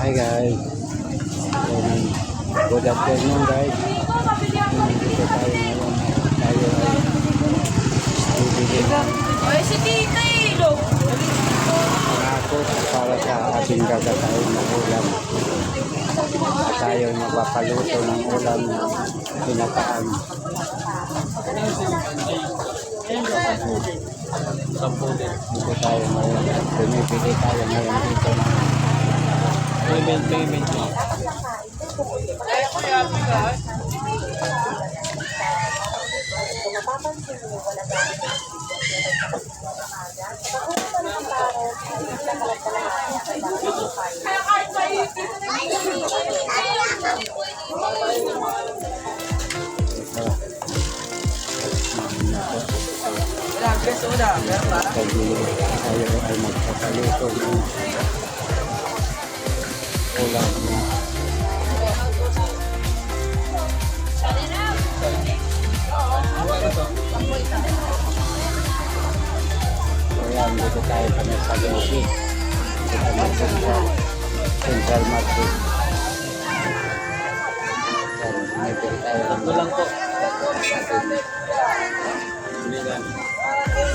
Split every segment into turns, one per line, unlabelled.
Hi guys. Um, good afternoon guys. Nandito tayo ngayon. Tayo ay bibili para sa ating gagawin na ulam. Tayo magpapaluto ng ulam na pinataan. Dito tayo ngayon. Bumibili tayo ngayon dito ng
Payment, payment.
Pagdili tayo ay magpapaluto ng ulam na So yan, dito tayo kami sa Lucy. Dito sa Central Market. Yan, may bill tayo.
Ito lang po.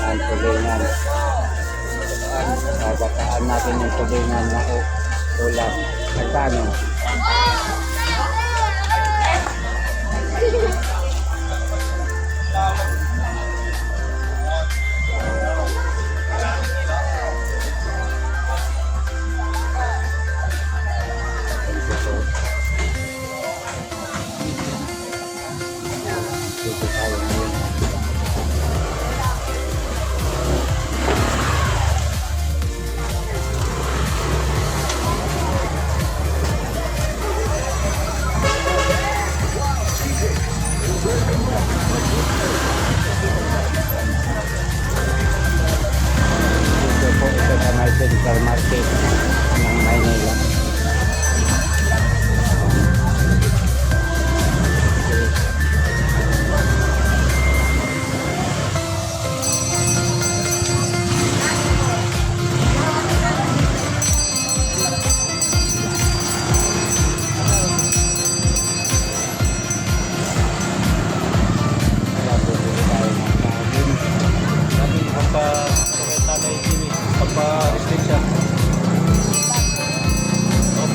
Ang tulingan. Babataan natin yung tulingan na ulam. Magkano?
Jimmy, pagpa-restrict siya. Off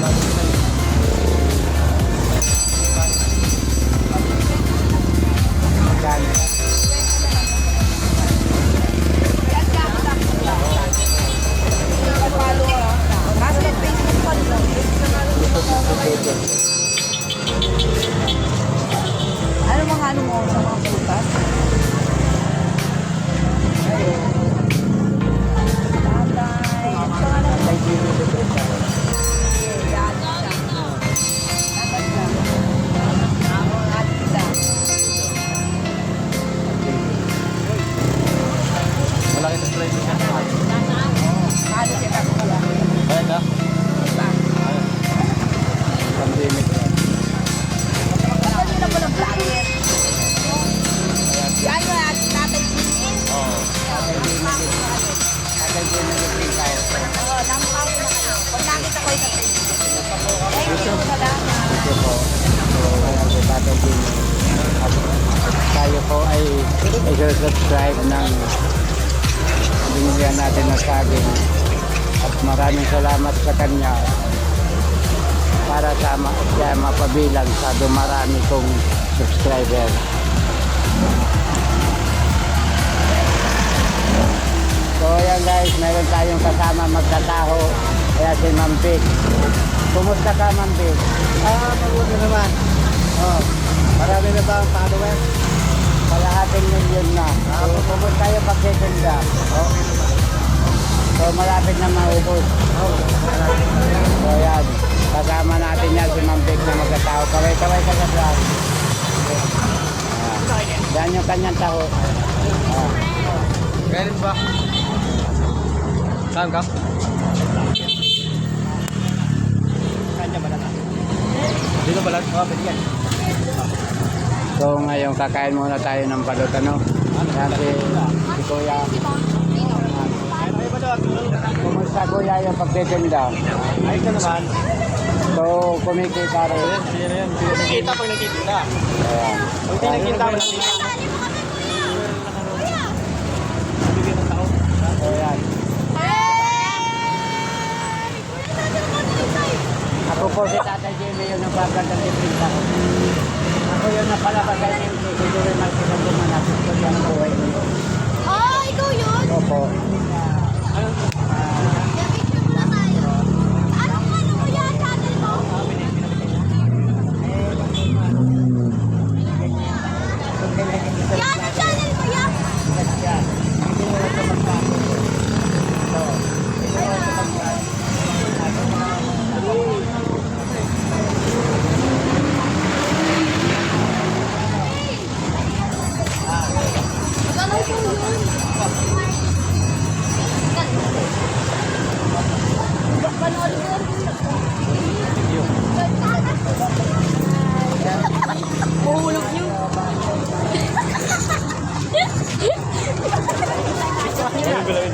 Ano mga ano mo sa mga prutas?
Malaki sa strike siya.
Mahalo kita ko pala.
Bayad na?
Diba?
Pandemic.
Kapag nila pala vlogger. Yan yung ate tatay Jimmy.
Oo.
Kay Jimmy de Kay Jimmy de Breta.
Oo, namukha ko na kayo. Pag nakita ko yung tatay Jimmy. Thank you, salamat.
Ito po. So, ayan. At tayo po ay i-subscribe ng binigyan natin ng saging. At maraming salamat sa kanya para sa siya mapabilang sa dumarami kong subscriber. So ayan guys, meron tayong kasama magkataho. Kaya si Ma'am Pig. Kumusta ka Ma'am Pig?
Ah, mabuti naman.
Oh,
Marami na ba ang follower?
Kalahating milyon na. So, kumusta yung pagtitinda?
Okay naman.
So malapit na maubos. So yan, kasama natin yan si Ma'am Pig na magkataho. Kaway-kaway ka sa vlog. Yan yung kanyang taho. Ah,
Galing ba? Saan ka? Kanya ba na? Dito ba lang? Oo, pwede yan.
So ngayon kakain muna tayo ng balot ano. Yan si, si Kuya.
Ay?
Kumusta Kuya yung pagtitinda?
Ayos ka naman.
So, kumikita rin.
Ayan, siya na yan. Kita pag nakikita.
Ayan.
Pag di nakikita, wala kita. Bibigyan ng tao.
So, yan. Ako po si Tatay Jimmy yung nagpapagandang dipinta ko. Ako yung napalabagay ni si Jimmy Marquez ang gumanapit ko yan ang buhay ko.
Oh, ikaw yun?
Opo.
Picture muna tayo. Anong ano mo yan? Channel mo? Yan, channel mo yan. Magkano po yun? Panood ko. Mahulog niyo.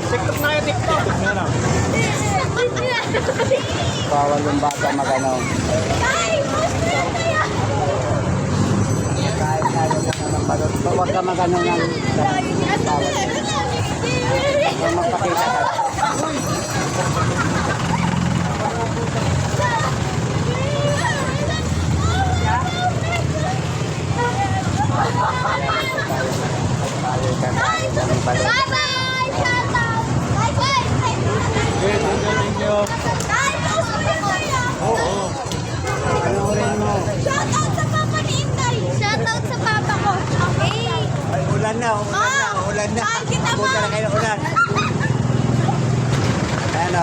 TikTok na kayo, TikTok. Nga lang.
Bawal yung bata magano. Kahit tayo ka naman balot. Huwag ka magano ng bawal. Huwag magpakita ka. Tayo ka tayo ng balot.
Bye-bye! Shout out! Bye-bye!
Okay, thank you, thank you.
Ay, post mo rin kuya.
Oo.
Panoorin mo.
Shout out sa papa ni Inday. Shout out sa papa ko. Okay.
Ay, ulan na, ulan na,
Oh,
ulan na.
saan kita
Punta
ba?
na kayo ng ulan. Ano?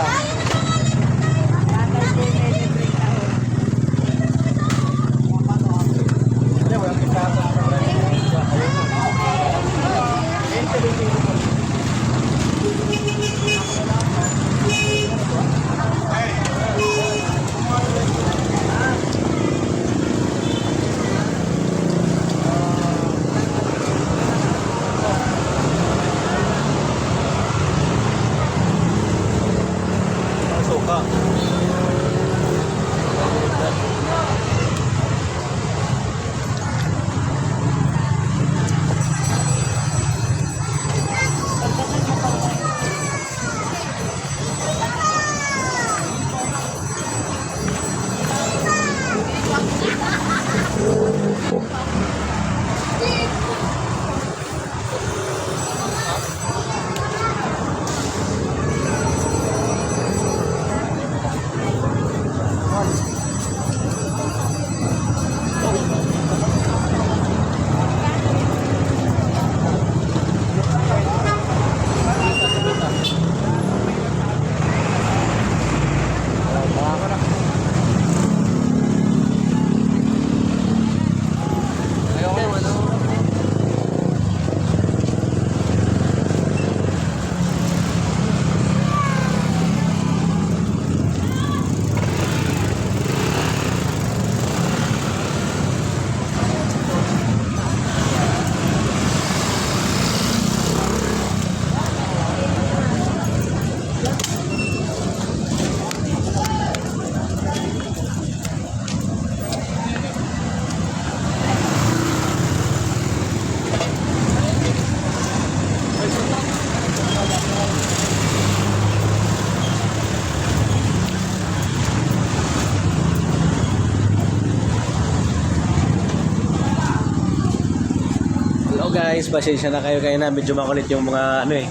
Pasensya na kayo kayo na medyo makulit yung mga ano eh,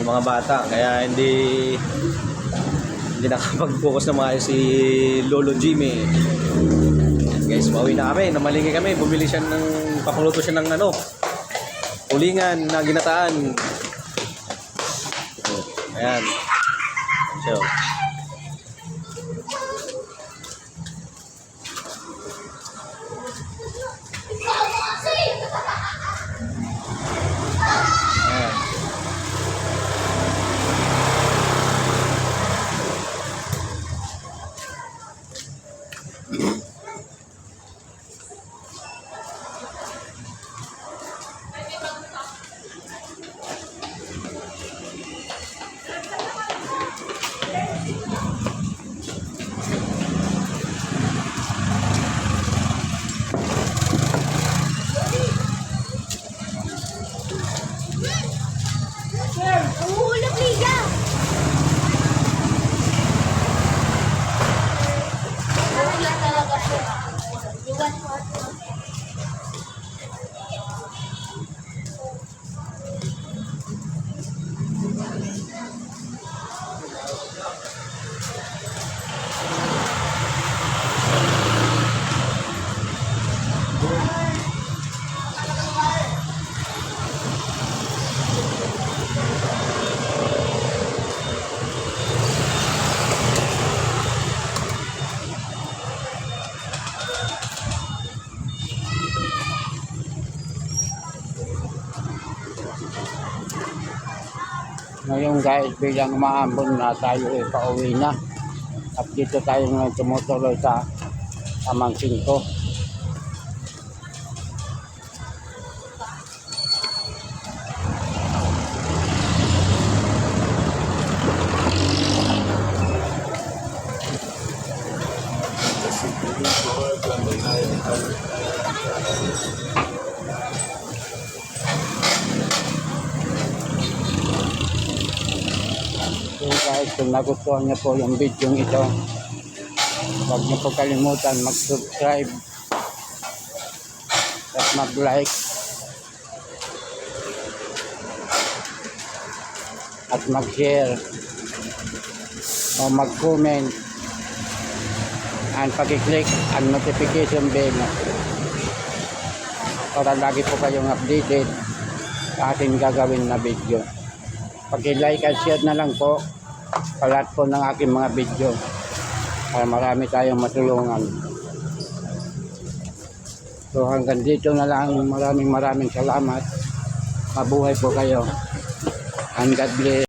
yung mga bata kaya hindi hindi nakapag-focus na mga si Lolo Jimmy. Guys, pauwi na kami, namalingi kami, bumili siya ng pakuluto siya ng ano, ulingan na ginataan. Ayan. So, one,
one, two. Guys, bilang umaambon na tayo ay pauwi na. At dito tayo ngayon tumutuloy sa pamangkin ko. So guys, kung nagustuhan niyo po yung video ito, huwag niyo po kalimutan mag-subscribe at mag-like at mag-share o mag-comment and pag-click ang notification bell para lagi po kayong updated sa ating gagawin na video. Pag-like at share na lang po po ng aking mga video para marami tayong matulungan. So hanggang dito na lang. Maraming maraming salamat. Mabuhay po kayo. And God bless.